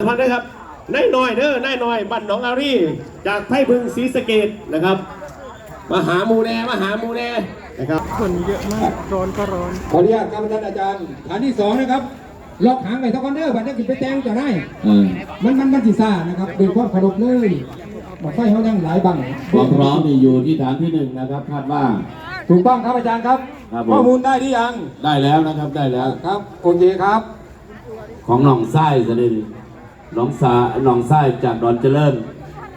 พันธ์นะครับนายน้อยเด้อนายน้อยบ้านหนองอารีจากไทยบึงศรีสะเกดนะครับมาหาหมูแน่มาหาหมูแน่นะครับคนเยอะมากร้อนก็ร้อนขออนุญาตครับท่านอาจารย์ฐานที่สองนะครับล็อกหางไว้ทุกคนเด้อบัดนี้กินไปแตงจะได้มันมันมันสิซ่านะครับเป็นความเคารพเลยบอกไฟเขายังหลายบังความพร้อมนี่อยู่ที่ฐานที่หนึ่งนะครับคาดว่าถูกต้องครับอาจารย์ครับครับผมข้อมูลได้หรือยังได้แล้วนะครับได้แล้วครับโอเคครับ ของหนองไส้จะได้ห นองสาหนองไส้จากดอนเจริญ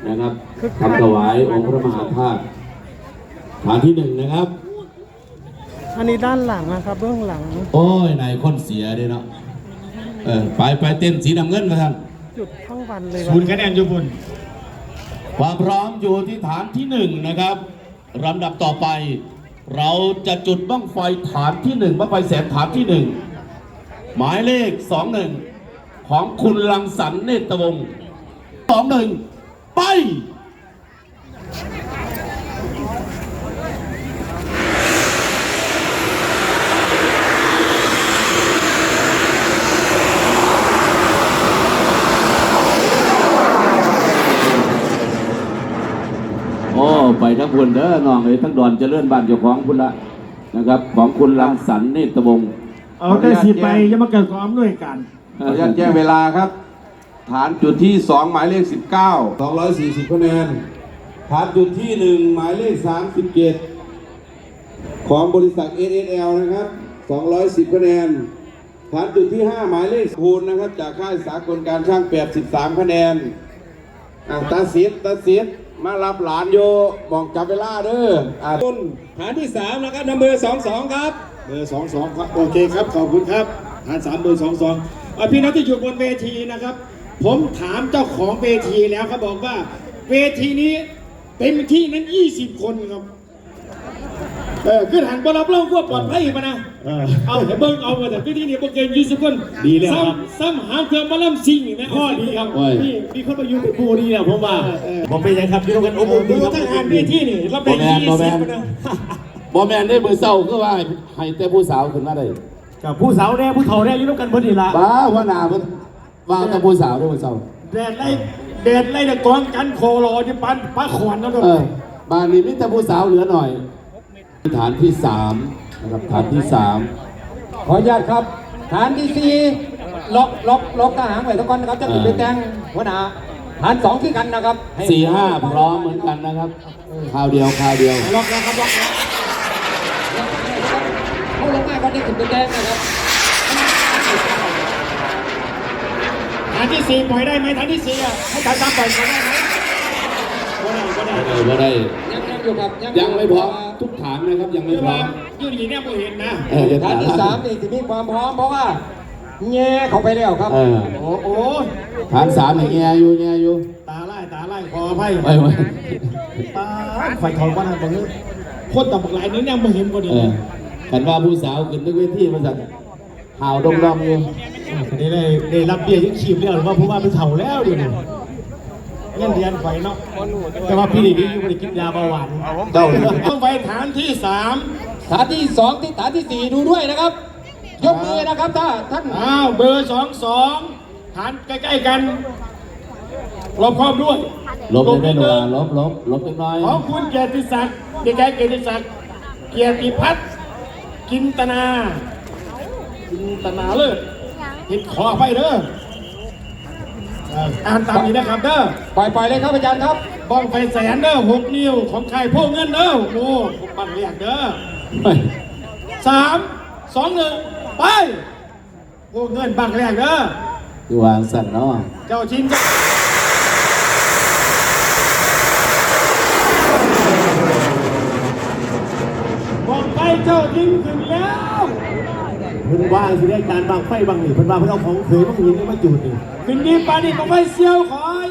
นะครับทำถวายองค์พระมหาธาตุฐานที่หนึ่งนะครับ อันนี้ด้านหลังนะครับเบื้องหลัง โอ้ยนายคนเสียเด้เนาะเออไปไปเต้นสีน้ำเงินมาท่านจุดทั้งวันเลยศูนย์คะแนนอยู่บนความพร้อมอยู่ที่ฐานที่หนึ่งนะครับลำดับต่อไป เราจะจุดบ้างไฟฐานที่หนึ่งบ้างไฟแสนฐานที่หนึ่งหมายเลขสองหนึ่ง ของคุณลังสรรค์เนตรวงศ์สองหนึ่งไปโอ้ไปทั้งคุณเด้อน้องเอ้ยทั้งดอนเจริญบ้านเจ้าของคุณละนะครับ ของคุณลังสรรค์เนตรวงศ์ เอาได้สิไปยังมาเกิดความด้วยกัน ขออนุญาตแจ้งเวลาครับ ฐานจุดที่ 2 หมายเลข 19 240คะแนนฐานจุดที่ 1 หมายเลข 37 ของบริษัท SSL นะครับ 210คะแนนฐานจุดที่ 5 หมายเลขคูณนะครับ จากค่ายสากลการช่าง 83คะแนนอะตาเสียดตาเสียดมารับหลานโยมองจับเวลาเด้ออะต้นฐานที่3นะครับนัมเบอร์22 ครับเบอร์สองสองครับ โอเคครับ ขอบคุณครับ ฐานสามเบอร์ส องสองพี่น้องที่อยู่บนเวทีนะครับ ผมถามเจ้าของเวทีแล้วเขาบอกว่า เวทีนี้เต็มที่นั้น 20 คนครับ เออขึ้นหันบรับรองว่าปลอดภัยมานะเอาแต่เบิ้งเอามาแต่พี่ที่นี่บ่เกิน20 คนดีแล้วครับ ซ้ำหาเครื่องมาล่ำซิงอีกนะข้อดีครับโอ้ย นี่มีคนมาอยู่เป็นผู้ดีแล้วผมว่าผมเป็นยังครับพี่น้องกันอบอุ่นดีครับทั้งงานเวทีนี่รับได้บ่แมนบ่แมน 20นะ บอแมนได้เบอร์เศร้าก็ว่าให้แต่ผู้สาวขึ้นมาได้ กับผู้สาวแน่ผู้เฒ่าแน่อยู่ร่วมกันเพิ่นนี่ละบ้าว่าหนาเพิ่นว่าแต่ผู้สาวได้เบอร์เศร้าแดดไล่แดดไล่ตะกองกันโคโลนี่ปันป้าขวัญแล้วเนเอออะบ้านนี้มิแต่ผู้สาวเหลือหน่อย ฐานที่สามนะครับฐานที่สามขออนุญาตครับ ฐานที่สี่ล็อกล็อกล็อกทหารไว้ทุกคนนะครับจะติดไปแตงหัวหน้าฐานสองที่กันนะครับให้สี่ห้าพร้อมเหมือนกันนะครับคราวเดียวคราวเดียว ล็อกแล้วครับล็อกแล้วเขาลงมาก็ ได้ติดไปแตงนะครับฐานที่สี่ปล่อยได้ไหมฐานที่สี่อะให้ฐานสามปล่อยปล่อยได้ไหมก็ได้ก็ได้เออว่าได้ยังยังอยู่ครับยังไม่พร้อมทุกฐานนะครับยังไม่คือพร้ว่าอมยื่นหลีเนี่ยผมเห็นนะเออจะฐานที่สามนี่จะมีความพร้อมเพราะว่าแง่เขาไปแล้วครับเออโอ้โหฐานสามอย่างเงี้ยอยู่เงี้ยอยู่ตาไล่ตาไล่ขออภัยไปไปตาไฟทองบ้านเราเนี้คนต่ำหลายนี้ยังไม่เห็นก็ดีเออ กันว่าผู้สาวขึ้นนึกเวทีมาสั่นห่าวดงดอมอยู่ได้ได้ได้รับเบี้ยยังขีบแล้วหรือว่าเพราะว่าเป็นเฒ่าแล้วดิเนี่ยเงินเดือนไฟเนาะแต่ว่าพี่ดีดีอยู่ไม่ได้กินยาเบาหวานเจ้าต้องไปฐานที่สามฐานที่สองที่ฐานที่สี่ดูด้วยนะครับ ยกมือนะครับถ้าท่านอ้าวเบอร์สองสองฐานใกล้ๆกันรอบครอบด้วยลบได้ไหมหนูนิดอะงลบลบลบเล็กน้อย ของคุณเกียรติศักดิ์เด็กชายเกียรติศักดิ์เกียรติพัฒน์ กินตนากินตนาเลิศผิดขอไปเด้อเอ่ออ่านตามนี้นะครับเด้อปล่อยปล่อยเลยครับอาจารย์ครับบ้องไฟแสนเด้อหกนิ้วของใครพวกเงินเด้อโอ้บังเรียกเด้อเฮ้ยสามสองหนึ่งไปพวกเงินบังเรียกเด้อคือวางสั่นเนาะเจ้าชินเจ้าบอกไป เจ้ายิงถึงแล้วเพิ่นว่าสิได้การบางไฟบางนี่เพิ่นว่าเพิ่นเอาของเคยบางหินมาจุดนี่ขึ้นดีปานี่บอกไปเซียวขอย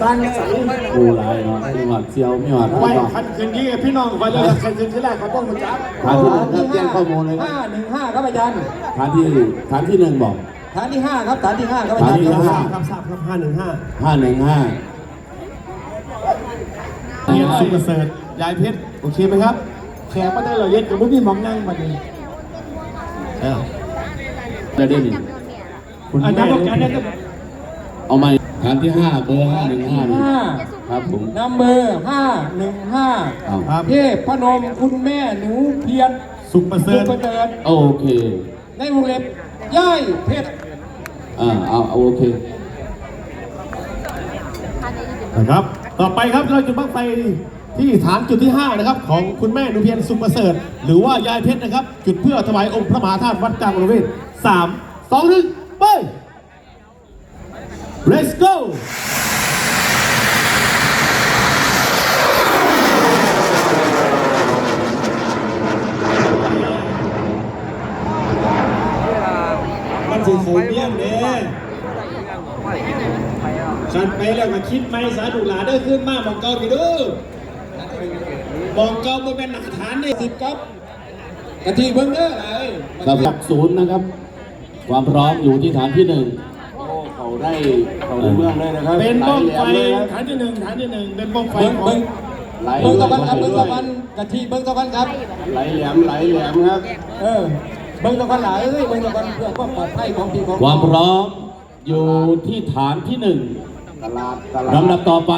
สร้างสรรค์กูหลายเนาะมีหอดเซียวมีหอดไปพี่น้องคันขึ้นดีกับพี่น้องไปเลยใครขึ้นที่แรกเขาต้องมาจับฐานที่หนึ่งครับแจ้งข้อมูลเลยครับห้าหนึ่งห้าครับอาจารย์ฐานที่ฐานที่หนึ่งบอกฐานที่ห้าครับฐานที่ห้าครับอาจารย์ฐานที่ครับห้าครับทราบครับห้าหนึ่งห้าห้าหนึ่งห้าเกียรติสุขประเสริฐยายเพชรโอเคไหมครับ แขกมาได้เลยเย็ดกับมุ้งพี่มองนั่งมาดีเออได้หนึ่งคุณอาแม่จารย์บอกกันนะเอาใหมฐานที่ห้าเบอร์ห้าหนึ่งห้านี่ห้าครับผมนัมเบอร์ห้าหนึ่งห้าเอาครับเทพพนมคุณแม่หนูเพียรสุขประเสริสุฐประเดินโอเคในวงเล็บย่ายเพชรอ่าเอาเอาโอเคนะครับ ต่อไปครับเราจะบั้งไฟ ที่ฐานจุดที่ 5 นะครับ ของคุณแม่นุเพียรสุขประเสริฐ หรือว่ายายเพชรนะครับ จุดเพื่อถวายองค์พระมหาธาตุวัดกลางบริเวณสามสองหนึ่งไป let's go มันสิเขาเมี่ยงเด้ขันไปแล้วก็คิดไหมสาธุหลาได้ขึ้นมากมองเก่าพี่ดู มองเก่าบ่เป็นหลักฐานได้สิบครับกะทิเบิ่งเด้อเอ้ยครับหลักศูนย์นะครับ ความพร้อมอยู่ที่ฐานที่หนึ่งเขาได้เขาได้เมืองเลยนะครับเป็นบ้องไฟหลายแหลมเลยครับฐานที่หนึ่งฐานที่หนึ่งเป็นบ้องไฟเบิ้งของเบิ้งไหลเบิ้งตะวันครับไหลเบิ้งด้วตะยวันกะทิเบิ้งตะวันครับ ไหลแหลมไหลแหลมครับ เออเบิ้งตะวันหลายเอ้ยเบิ้งตะวันเพื่อความปลอดภัยของพี่ของความพร้อมอยู่ที่ฐานที่หนึ่งต ลาดตลาดลำดับต่อไป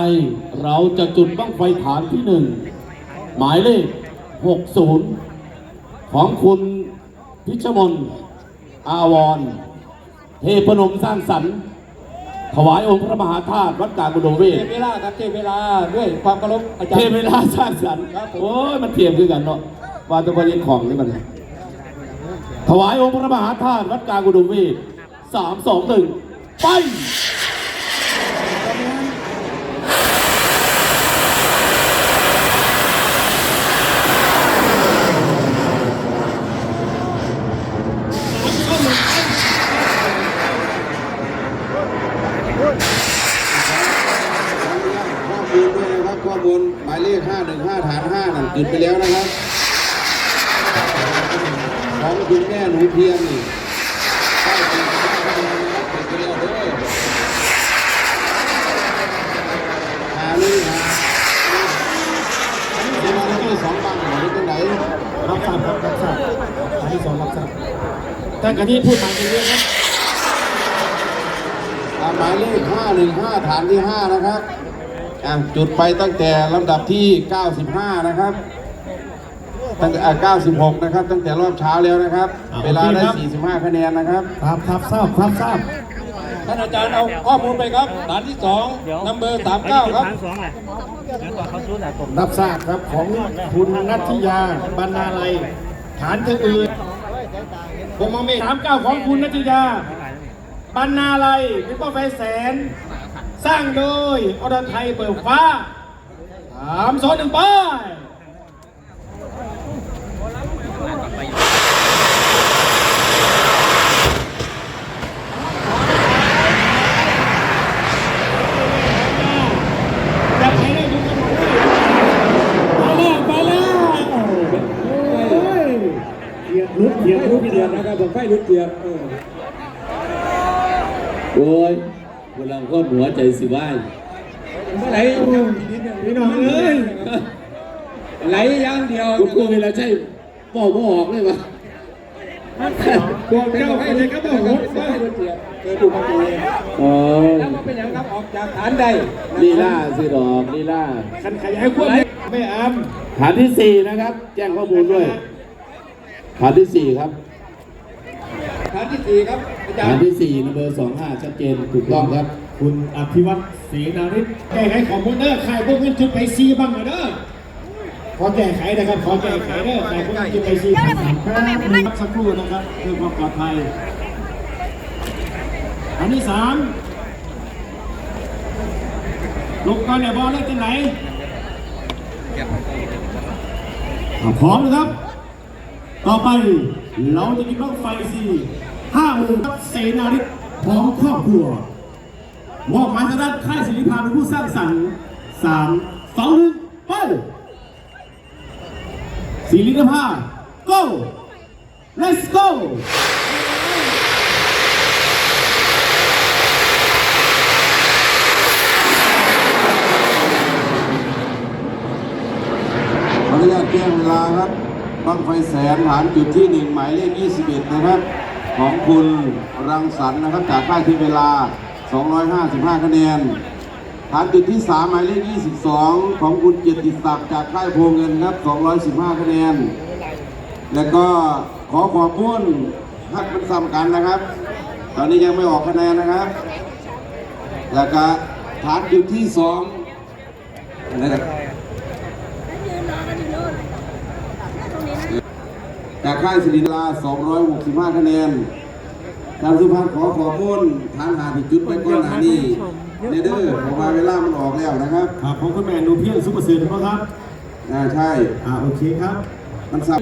เราจะจุดบ้างไฟฐานที่หนึ่งหมายเลข 60 ของคุณพิชมนอาวรณ์เทพนมสร้างสรรค์ ถวายองค์พระมหาธาตุวัดกลางบุโดเวเทศเวลาครับเทเวลาด้วยความเคารพอาจารเทย์เวลาสร้างสรรค์ครับผมโอ้ยมันเทียมคือกันเนาะว่าแตัวประเด็นของนี่มันถวายองค์พระมหาธาตุวัดกลางบุโดเวศสามสองหนึ่งไป ข้อมูลด้วยนะครับข้อมูลหมายเลข 515 ฐาน 5 นั่นจุดไปแล้วนะครับ ของคุณแม่หนูเพียรนี่ได้เป็นได้คะแนนนะครับจุดไปแล้วเด้อหาเลยหาเดี๋ยวเราที่สองบังหรือตรงไหน รับทราบครับรับทราบฐานที่สองรับทราบ ท่านกะทิพูดมาเรื่อยๆครับอ่าหมายเลข 515 ฐานที่ 5 นะครับอะจุดไปตั้งแต่ลำดับที่ 95 นะครับตั้งแต่อ่า96 นะครับ ตั้งแต่รอบเช้าแล้วนะครับ อ่าเวลาได้ โอเคครับ 45 คะแนนนะครับ ครับครับทราบครับทราบท่านอาจารย์เอาข้อมูลไปครับฐานที่สองนัมเบอร์สามเก้าครับรับทราบครับของคุณนัทยาบรรณาลัยฐานที่อื่น ผมมองเมฆสามเก้าของคุณนัทยาปันนาลัยเป็นป้าไฟแสน สร้างโดยอรไทยเปิดฟ้าสามสองหนึ่งไป จะไปได้ทุกคนเลยไปแล้วไปแล้วเกียร์รุดเกียร์รุด เกียร์นะครับผมไฟรุดเกียร์โอ้ยพลังก็หัวใจสิว่ายเมื่อไหร่พี่น้องเอ้ยไหลอย่างเดียวกูกลัวเวลาใช่บอกบ่ออกเลยวะบอกเจ้าใครเลยก็บอกผมว่าเกิดอุบัติเหตุอ๋อแล้วมาเป็นอย่างครับออกจากฐานใดลีลาสิดอกลีลาคันขยายความไม่อามฐานที่สี่นะครับ แจ้งข้อมูลด้วย ฐานที่สี่ครับ ฐานที่สี่ครับอาจารฐานย์ที่สี่นัมเบอร์สองห้าชัดเจนถูกต้องครับ คุณอภิวัตศรีนาริศแก้ไขของพวกเด้อใครพวกเงินจุดไปซีบ้างหน่อยเด้อขอแก้ไขนะครับขอแก้ไขเด้อใครพวกเงินจุดไปซีบ้างแป๊บนึงสักครู่นะครับเพื่อความปลอดภัย อันที่สามลงก่อนเนี่ยบอลเล่นที่ไหนอะพร้อมนะครับ ต่อไปเราจะกินบ้างไฟสี ห้าหมื่นเสนาริศพร้อมครอบครัวมอบหมายทางด้านค่ายศิริพาเป็นผู้สร้างสรรค์สามสองหนึ่งไปศิริพา go let's go ขออนุญาตแจ้งเวลาครับบังไฟแสนฐานจุดที่1หมายเลข 21 นะครับ ของคุณรังสรรค์นะครับจากค่ายเทพเวลา 255 คะแนนฐานจุดที่ 3 หมายเลข 22 ของคุณเกียรติศักดิ์จากค่ายโพเงินครับ 215 คะแนน แล้วก็ขอขอบคุณทักเป็นสำคัญนะครับ ตอนนี้ยังไม่ออกคะแนนนะครับ แล้วก็ฐานจุดที่2นะครับ ยืนรอกันอยู่โน่นตรงนี้นะ จากค่ายศิริลา 265 คะแนนการสุพรรณขอขอบคุณทางหาที่จุดไปก่อนหน้านี้เนเดอร์เพราะว่าเวลามันออกแล้วนะครับครับของคุณแม่หนูเพียงซุปเปอร์เซอร์ถูกไหมครับอ่าใช่อ่าโอเคครับ มันสับ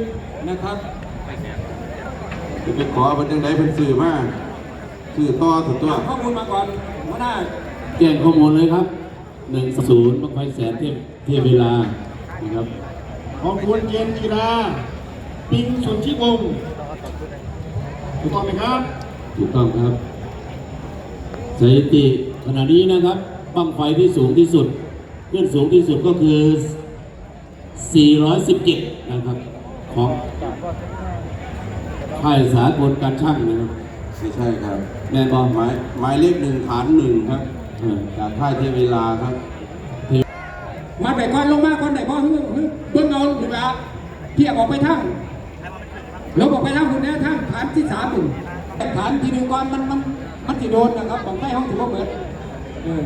นะครับจะไปขอเป็นจังไดเป็นสื่อมาสื่อต่อถึงตัวข้อมูลมาก่อนหัวหน้าแจ้งข้อมูลเลยครับหนึ่งศูนย์บังไฟแสนเทียบเทียบเวลานะครับของคุณเจนจิรา ปิงสุนทิวงศ์ถูกต้องไหมครับ ถูกต้องครับสถิติขณะนี้นะครับบังไฟที่สูงที่สุดขึ้นสูงที่สุดก็คือ 417 นะครับ ของค่ายสากลการช่างนะครับไม่ใช่ครับแน่นอนหมายหมายเลขหนึ่งฐานหนึ่งครับเออจากค่ายเทเวลาครับมาไปก่อนลงมาก่อนไหนพ่อฮึ่งฮึ่งเบิ้งเอาหนึ่งละเพียบออกไปทั้ง ลบอกไปแล้วคุณเนี่ยทั้งฐานที่สามหนึ่งฐานที่หนึ่งก่อนมันมันมันจะโดนนะครับบังไฟห้องถือว่าเหมือนเออ